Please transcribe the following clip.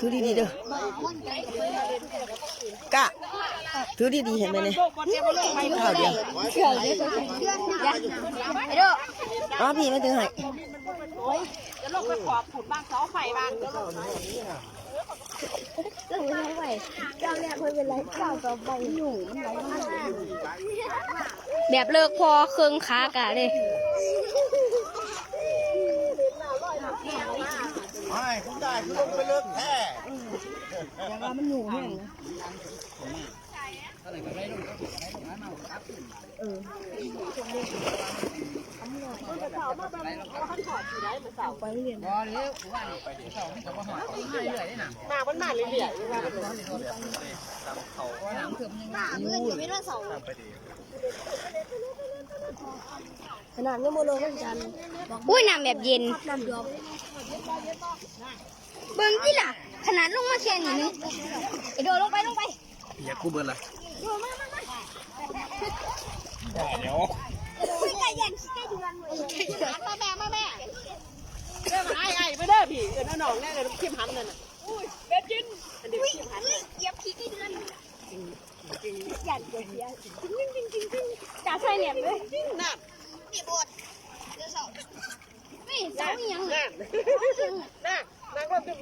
ถือดีๆเด้อกะถือดีๆเห็นไหมเนี่ยข้าวเดียวเชื่อเลยไอ้โดอ๋อพี่ไม่ถือให้จะลงไปขอบผุดบ้างเสาไฟบ้างก็ไม่ได้ไหวเจ้าเนี่ยเคยเป็นไรเจ้าต่อไปอยู่มันไหลมากแบบเลิกพอเครื่องค้ากะเลย ไม่ คุณได้คุณลงไปเลิกแท้แต่ว่ามันหนูแห้งนะมามันมาเรื่อยขนาด ยังโมโลเหมือนกันอุ้ยน้ำแบบเย็นน้ำยอมเบิ่งที่ล่ะ ขนาดลงมาแค่นี้นึงไอโดดลงไปลงไปอย่ากู้เบิร์ละโดดมามามาเดี๋ยวใกล้ยันใกล้เดือนเลยๆมาแม่มาแม่เด้อมาไอ้ไอ้ไปเด้อพี่เออน้องแน่เลยเข้มหันนั่นน่ะอุ้ยเป็ดกินอันนี้เข้มหันเหยียบขี้ใกล้เดือนยันเดียวจริงจริงจริงจริงจ่าใส่เหลี่ยมเลยน่ะ นี่บดเดี๋ยวสองนี่เสาอีหยังน่ะน่ะนั่งรถ